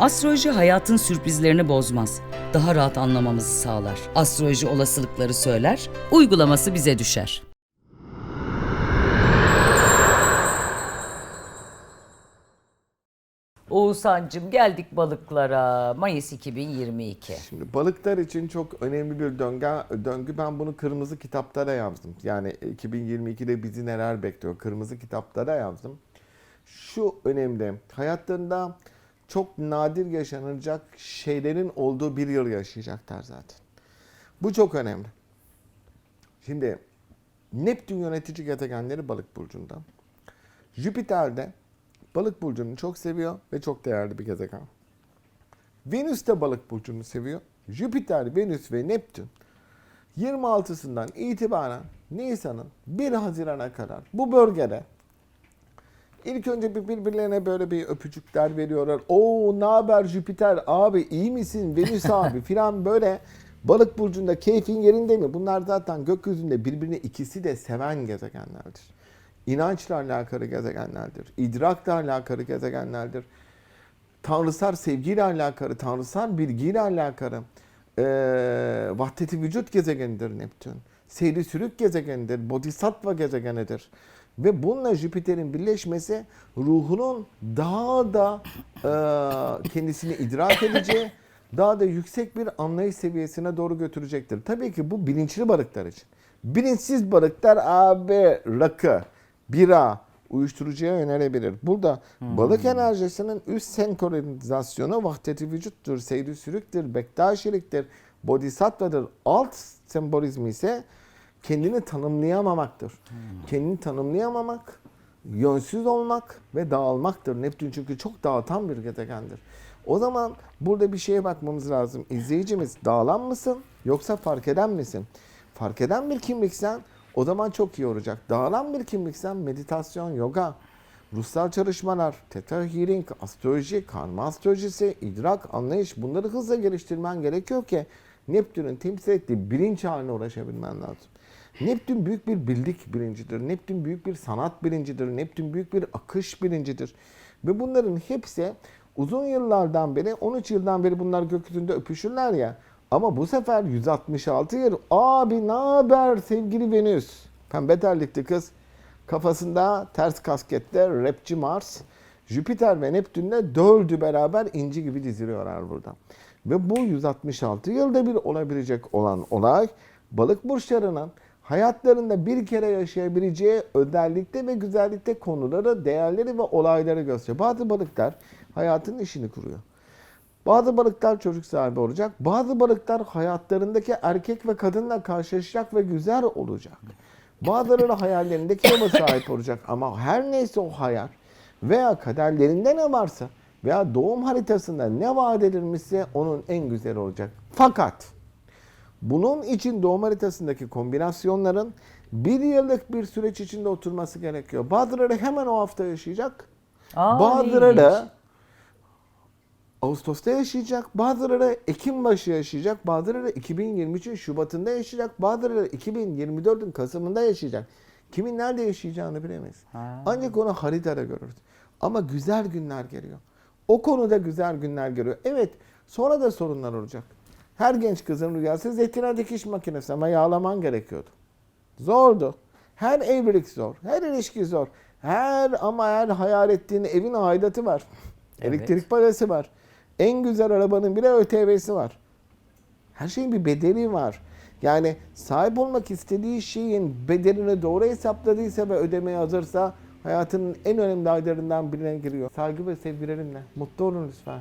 Astroloji hayatın sürprizlerini bozmaz. Daha rahat anlamamızı sağlar. Astroloji olasılıkları söyler, uygulaması bize düşer. Oğuzhan'cım geldik balıklara. Mayıs 2022. Şimdi balıklar için çok önemli bir döngü. döngü. Ben bunu kırmızı kitaplara yazdım. Yani 2022'de bizi neler bekliyor? Kırmızı kitaplara yazdım. Şu önemli. Hayatlarında çok nadir yaşanacak şeylerin olduğu bir yıl yaşayacaklar zaten. Bu çok önemli. Şimdi Neptün yönetici gezegenleri balık burcunda. Jüpiter de balık burcunu çok seviyor ve çok değerli bir gezegen. Venüs de balık burcunu seviyor. Jüpiter, Venüs ve Neptün 26'sından itibaren Nisan'ın 1 Haziran'a kadar bu bölgede ilk önce bir birbirlerine böyle bir öpücükler veriyorlar. Oo ne haber Jüpiter abi iyi misin Venüs abi filan böyle balık burcunda keyfin yerinde mi? Bunlar zaten gökyüzünde birbirini ikisi de seven gezegenlerdir. İnançla alakalı gezegenlerdir. İdrakla alakalı gezegenlerdir tanrısal sevgiyle alakalı, tanrısal bilgiyle alakalı e, vahdeti vücut gezegenidir Neptün. Seyri sürük gezegenidir, bodhisattva gezegenidir. Ve bununla Jüpiter'in birleşmesi ruhunun daha da e, kendisini idrak edeceği, daha da yüksek bir anlayış seviyesine doğru götürecektir. Tabii ki bu bilinçli balıklar için. Bilinçsiz balıklar abi rakı, bira, uyuşturucuya yönelebilir. Burada balık enerjisinin üst senkronizasyonu vahdeti vücuttur, seyri sürüktür, bektaşiliktir, bodhisatvadır. Alt sembolizmi ise kendini tanımlayamamaktır. Kendini tanımlayamamak, yönsüz olmak ve dağılmaktır. Neptün çünkü çok dağıtan bir gezegendir. O zaman burada bir şeye bakmamız lazım. İzleyicimiz dağılan mısın yoksa fark eden misin? Fark eden bir kimliksen o zaman çok iyi olacak. Dağılan bir kimliksen meditasyon, yoga, ruhsal çalışmalar, theta healing, astroloji, karma astrolojisi, idrak, anlayış bunları hızla geliştirmen gerekiyor ki Neptün'ün temsil ettiği bilinç haline ulaşabilmen lazım. Neptün büyük bir bildik bilincidir. Neptün büyük bir sanat bilincidir. Neptün büyük bir akış bilincidir. Ve bunların hepsi uzun yıllardan beri, 13 yıldan beri bunlar gökyüzünde öpüşürler ya. Ama bu sefer 166 yıl. Abi ne haber sevgili Venüs? Pembe terlikli kız. Kafasında ters kaskette rapçi Mars. Jüpiter ve Neptün'le dördü beraber inci gibi diziliyorlar burada. Ve bu 166 yılda bir olabilecek olan olay balık burçlarının hayatlarında bir kere yaşayabileceği özellikte ve güzellikte konuları, değerleri ve olayları gösteriyor. Bazı balıklar hayatın işini kuruyor. Bazı balıklar çocuk sahibi olacak. Bazı balıklar hayatlarındaki erkek ve kadınla karşılaşacak ve güzel olacak. Bazıları hayallerindeki yola sahip olacak. Ama her neyse o hayal veya kaderlerinde ne varsa veya doğum haritasında ne vaat edilmişse onun en güzeli olacak. Fakat bunun için doğum haritasındaki kombinasyonların bir yıllık bir süreç içinde oturması gerekiyor. Bazıları hemen o hafta yaşayacak. Aa, Bazıları. Ağustos'ta yaşayacak, bazıları Ekim başı yaşayacak, bazıları 2023'ün Şubat'ında yaşayacak, bazıları 2024'ün Kasım'ında yaşayacak. Kimin nerede yaşayacağını bilemeyiz. Ha. Ancak onu haritada görürüz. Ama güzel günler geliyor. O konuda güzel günler geliyor. Evet, sonra da sorunlar olacak. Her genç kızın rüyası zeytine dikiş makinesi ama yağlaman gerekiyordu. Zordu. Her evlilik zor, her ilişki zor. Her ama her hayal ettiğin evin aidatı var. Evet. Elektrik parası var. En güzel arabanın bile ÖTV'si var. Her şeyin bir bedeli var. Yani sahip olmak istediği şeyin bedelini doğru hesapladıysa ve ödemeye hazırsa hayatının en önemli aylarından birine giriyor. Saygı ve sevgilerimle. Mutlu olun lütfen.